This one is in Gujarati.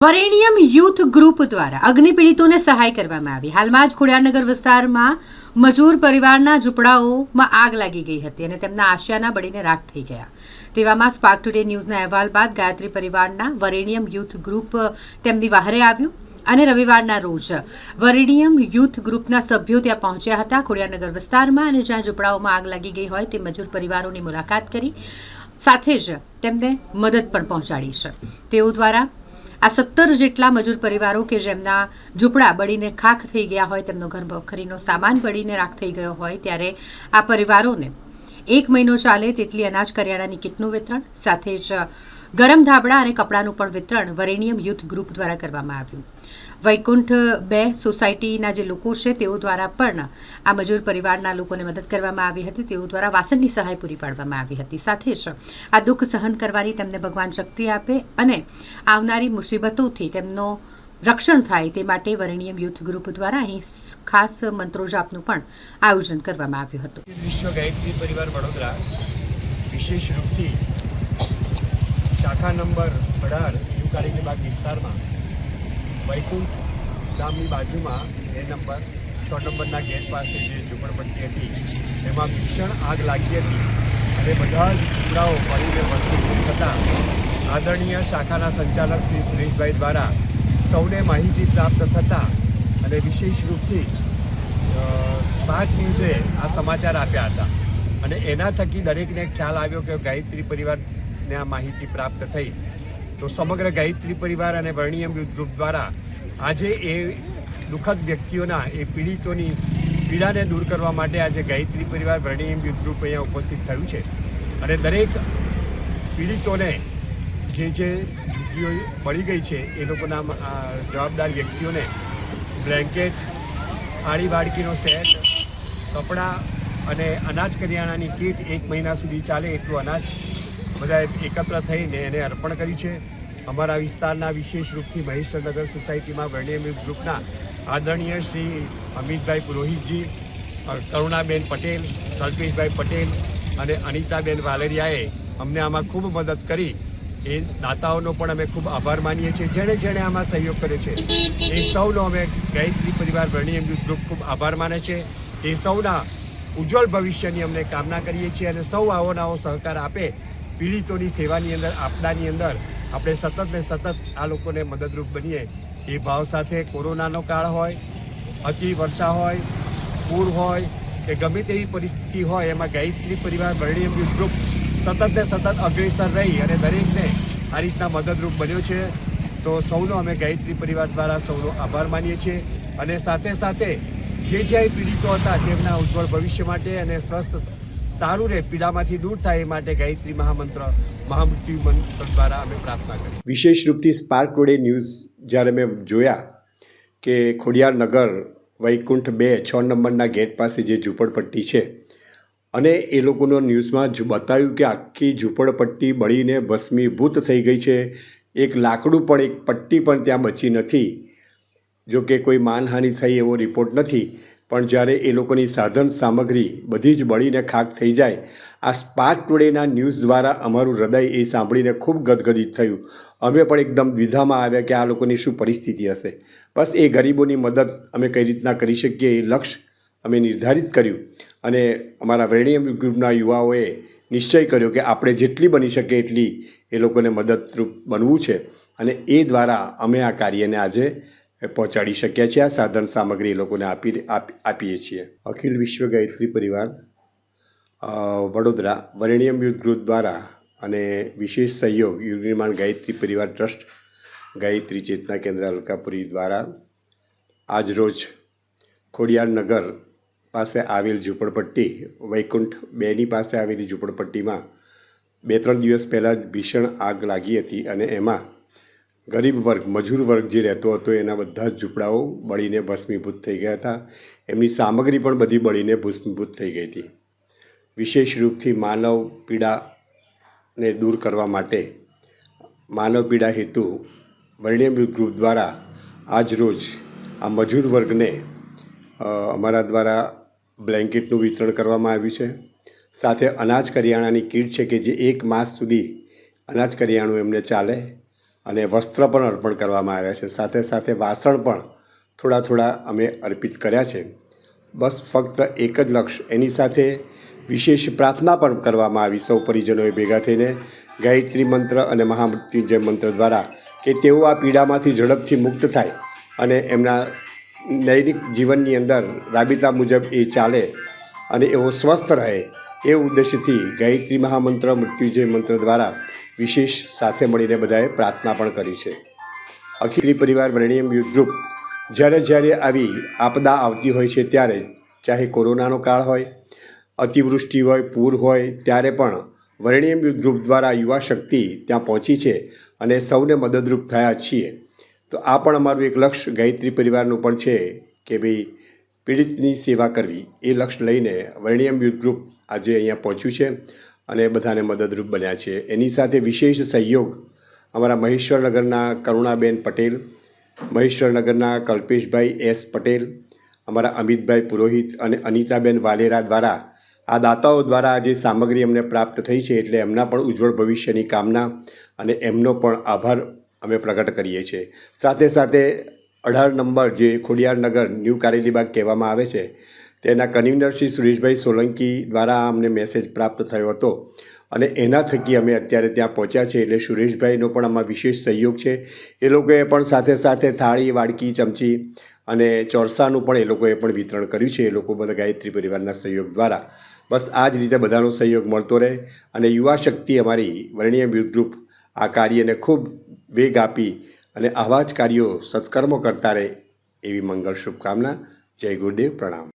વરેણ્યમ યુથ ગ્રુપ દ્વારા અગ્નિ પીડિતોને સહાય કરવામાં આવી. હાલમાં જ ખોડિયારનગર વિસ્તારમાં મજૂર પરિવારના ઝૂંપડાઓમાં આગ લાગી ગઈ હતી અને તેમના આશિયાના બળીને રાખ થઈ ગયા. તેવામાં સ્પાર્ક ટુડે ન્યૂઝના અહેવાલ બાદ ગાયત્રી પરિવારના વરેણિયમ યુથ ગ્રુપ તેમની વાહરે આવ્યું અને રવિવારના રોજ વરેણ્યમ યુથ ગ્રુપના સભ્યો ત્યાં પહોંચ્યા હતા ખોડિયાનગર વિસ્તારમાં અને જ્યાં ઝૂંપડાઓમાં આગ લાગી ગઈ હોય તે મજૂર પરિવારોની મુલાકાત કરી સાથે જ તેમને મદદ પણ પહોંચાડી છે. તેઓ દ્વારા આ સત્તર જેટલા મજૂર પરિવારો કે જેમના ઝૂંપડા બળીને ખાખ થઈ ગયા હોય, તેમનો ઘર વખરીનો સામાન બળીને રાખ થઈ ગયો હોય, ત્યારે આ પરિવારોને એક મહિનો ચાલે તેટલી અનાજ કરિયાણાની કીટનું વિતરણ, સાથે જ ગરમ ધાબળા અને કપડાનું પણ વિતરણ વરેણિયમ યુથ ગ્રુપ દ્વારા કરવામાં આવ્યું. વૈકુંઠ બે સોસાયટીના જે લોકો છે, તેઓ દ્વારા પણ આ મજૂર પરિવારના લોકોને મદદ કરવામાં આવી હતી. તેઓ દ્વારા વાસણની સહાય પૂરી પાડવામાં આવી હતી. સાથે જ આ દુઃખ સહન કરવાની તેમને ભગવાન શક્તિ આપે અને આવનારી મુસીબતોથી તેમનો રક્ષણ થાય તે માટે વરણીય યુથ ગ્રુપ દ્વારા અહીં ખાસ મંત્રો જાપનું પણ આયોજન કરવામાં આવ્યું હતું. વિશ્વ ગાયત્રી પરિવાર વડોદરા વિશેષ રૂપથી શાખા નંબર અઢાર યુકારીની બાગ વિસ્તારમાં વૈકુંઠ ગામની બાજુમાં એ નંબર, છ નંબરના ગેટ પાસે જે ઝૂંપડપટ્ટી હતી, એમાં ભીષણ આગ લાગી હતી અને બધા જ ઝૂંપડાઓ ફરીને ભસ્મીભૂત થતાં આદરણીય શાખાના સંચાલક શ્રી સુરેશભાઈ દ્વારા સૌને માહિતી પ્રાપ્ત થતાં અને વિશેષ રૂપથી પાંચ ન્યૂઝે આ સમાચાર આપ્યા હતા. અને એના થકી દરેકને ખ્યાલ આવ્યો કે ગાયત્રી પરિવારને આ માહિતી પ્રાપ્ત થઈ. તો સમગ્ર ગાયત્રી પરિવાર અને વર્ણિયમ યુથ ગ્રુપ દ્વારા આજે એ દુઃખદ વ્યક્તિઓના, એ પીડિતોની પીડાને દૂર કરવા માટે આજે ગાયત્રી પરિવાર વર્ણિયમ યુથ ગ્રુપ અહીંયા ઉપસ્થિત થયું છે. અને દરેક પીડિતોને જે જે ઝૂંપડીઓ મળી ગઈ છે, એ લોકોના જવાબદાર વ્યક્તિઓને બ્લેન્કેટ થાળી બાળકીનો સેટ, કપડાં અને અનાજ કરિયાણાની કીટ એક મહિના સુધી ચાલે એટલું અનાજ બધા એકત્ર થઈને એને અર્પણ કર્યું છે. અમારા વિસ્તારના વિશેષ રૂપથી મહેશ્વરનગર સોસાયટીમાં વર્ણિયમ ગ્રુપના આદરણીય શ્રી અમિતભાઈ પુરોહિતજી કરુણાબેન પટેલ, કલ્પેશભાઈ પટેલ અને અનિતાબેન વાલેરિયાએ અમને આમાં ખૂબ મદદ કરી. એ દાતાઓનો પણ અમે ખૂબ આભાર માનીએ છીએ. જેણે જેણે આમાં સહયોગ કર્યો છે, એ સૌનો અમે ગાયત્રી પરિવાર વર્ણિયમ ગ્રુપ ખૂબ આભાર માને છે. એ સૌના ઉજ્જવળ ભવિષ્યની અમને કામના કરીએ છીએ અને સૌ આવો સહકાર આપે પીડિતોની સેવાની અંદર આપદાની અંદર આપણે સતત ને સતત આ લોકોને મદદરૂપ બનીએ. એ ભાવ સાથે કોરોનાનો કાળ હોય, અતિ વર્ષા હોય, પૂર હોય, કે ગમે તેવી પરિસ્થિતિ હોય, એમાં ગાયત્રી પરિવાર વર્ણિય ગ્રુપ સતત ને સતત અગ્રેસર રહી અને દરેકને આ રીતના મદદરૂપ બન્યો છે. તો સૌનો અમે ગાયત્રી પરિવાર દ્વારા સૌનો આભાર માનીએ છીએ અને સાથે સાથે જે જે પીડિતો હતા તેમના ઉજ્જવળ ભવિષ્ય માટે અને સ્વસ્થ સારું રહે, પીડામાંથી દૂર થાય એ માટે ગાયત્રી મહામંત્ર, મહામૃત્યુ મંત્ર દ્વારા અમે પ્રાર્થના કરી વિશેષ રૂપથી સ્પાર્ક ટુડે ન્યૂઝ જ્યારે મેં જોયા કે ખોડિયાર નગર, વૈકુંઠ બે, છ નંબરના ગેટ પાસે જે ઝૂંપડપટ્ટી છે અને એ લોકોનો ન્યૂઝમાં બતાવ્યું કે આખી ઝૂંપડપટ્ટી બળીને ભસ્મીભૂત થઈ ગઈ છે. એક લાકડું પણ, એક પટ્ટી પણ ત્યાં બચી નથી. જો કે કોઈ માનહાનિ થઈ એવો રિપોર્ટ નથી. પણ જ્યારે એ લોકોની સાધન સામગ્રી બધી જ બળીને ખાક થઈ જાય, આ સ્પાર્ક ટુડેના ન્યૂઝ દ્વારા અમારું હૃદય એ સાંભળીને ખૂબ ગદગદિત થયું. અમે પણ એકદમ દ્વિધામાં આવ્યા કે આ લોકોની શું પરિસ્થિતિ હશે. બસ એ ગરીબોની મદદ અમે કઈ રીતના કરી શકીએ એ લક્ષ્ય અમે નિર્ધારિત કર્યું. અને અમારા વેણિયમ ગ્રુપના યુવાઓએ નિશ્ચય કર્યો કે આપણે જેટલી બની શકે એટલી એ લોકોને મદદરૂપ બનવું છે. અને એ દ્વારા અમે આ કાર્યને આજે પહોંચાડી શક્યા છીએ. આ સાધન સામગ્રી એ લોકોને આપી આપીએ છીએ. અખિલ વિશ્વ ગાયત્રી પરિવાર વડોદરા વરેણ્યમ યુથ ગ્રુપ દ્વારા અને વિશેષ સહયોગ યુગ નિર્માણ ગાયત્રી પરિવાર ટ્રસ્ટ, ગાયત્રી ચેતના કેન્દ્ર અલકાપુરી દ્વારા આજરોજ ખોડિયારનગર પાસે આવેલ ઝૂંપડપટ્ટી, વૈકુંઠ બેની પાસે આવેલી ઝૂંપડપટ્ટીમાં બે ત્રણ દિવસ પહેલાં ભીષણ આગ લાગી હતી અને એમાં ગરીબ વર્ગ, મજૂર વર્ગ જે રહેતો હતો, એના બધા જ ઝૂંપડાઓ બળીને ભસ્મીભૂત થઈ ગયા હતા. એમની સામગ્રી પણ બધી બળીને ભસ્મીભૂત થઈ ગઈ હતી. વિશેષ રૂપથી માનવ પીડાને દૂર કરવા માટે માનવ પીડા હેતુ વર્ણિયમ ગ્રુપ દ્વારા આજ રોજ આ મજૂર વર્ગને અમારા દ્વારા બ્લેન્કેટનું વિતરણ કરવામાં આવ્યું છે. સાથે અનાજ કરિયાણાની કીટ છે કે જે એક માસ સુધી અનાજ કરિયાણું એમને ચાલે અને વસ્ત્ર પણ અર્પણ કરવામાં આવ્યા છે. સાથે સાથે વાસણ પણ થોડા થોડા અમે અર્પિત કર્યા છે. બસ ફક્ત એક જ લક્ષ્ય, એની સાથે વિશેષ પ્રાર્થના પણ કરવામાં આવી. સૌ પરિજનોએ ભેગા થઈને ગાયત્રી મંત્ર અને મહામૃત્યુંજય મંત્ર દ્વારા કે તેઓ આ પીડામાંથી ઝડપથી મુક્ત થાય અને એમના દૈનિક જીવનની અંદર રાબિતા મુજબ એ ચાલે અને એવો સ્વસ્થ રહે એ ઉદ્દેશ્યથી ગાયત્રી મહામંત્ર, મૃત્યુજય મંત્ર દ્વારા વિશેષ સાથે મળીને બધાએ પ્રાર્થના પણ કરી છે. અખિલ પરિવાર વર્ણિયમ યુથ ગ્રુપ, જ્યારે જ્યારે આવી આપદા આવતી હોય છે ત્યારે ચાહે કોરોનાનો કાળ હોય, અતિવૃષ્ટિ હોય, પૂર હોય, ત્યારે પણ વર્ણિયમ યુથ ગ્રુપ દ્વારા યુવા શક્તિ ત્યાં પહોંચી છે અને સૌને મદદરૂપ થયા છીએ. તો આ પણ અમારું એક લક્ષ્ય ગાયત્રી પરિવારનું પણ છે કે ભાઈ પીડિતની સેવા કરવી એ લક્ષ્ય લઈને વર્ણિયમ યુથ ગ્રુપ આજે અહીંયા પહોંચ્યું છે અને બધાને મદદરૂપ બન્યા છે. એની સાથે વિશેષ સહયોગ અમારા મહેશ્વરનગરના કરુણાબેન પટેલ, મહેશ્વરનગરના કલ્પેશભાઈ એસ પટેલ, અમારા અમિતભાઈ પુરોહિત અને અનિતાબેન વાલેરા દ્વારા આ દાતાઓ દ્વારા જે સામગ્રી અમને પ્રાપ્ત થઈ છે એટલે એમના પણ ઉજ્જવળ ભવિષ્યની કામના અને એમનો પણ આભાર અમે પ્રગટ કરીએ છીએ. સાથે સાથે અઢાર નંબર જે ખોડિયારનગર ન્યૂ કારેલીબાગ કહેવામાં આવે છે, તેના કન્વીનર શ્રી સુરેશભાઈ સોલંકી દ્વારા અમને મેસેજ પ્રાપ્ત થયો હતો અને એના થકી અમે અત્યારે ત્યાં પહોંચ્યા છે એટલે સુરેશભાઈનો પણ આમાં વિશેષ સહયોગ છે. એ લોકોએ પણ સાથે સાથે થાળી, વાડકી, ચમચી અને ચોરસાનું પણ એ લોકોએ પણ વિતરણ કર્યું છે, એ લોકો બધા ગાયત્રી પરિવારના સહયોગ દ્વારા. બસ આ જ રીતે બધાનો સહયોગ મળતો રહે અને યુવા શક્તિ અમારી વર્ણીય યુથ ગ્રુપ આ કાર્યને ખૂબ વેગ આપી અને આવા જ કાર્યો સત્કર્મો કરતા રહે એવી મંગળ શુભકામના. જય ગુરુદેવ પ્રણામ.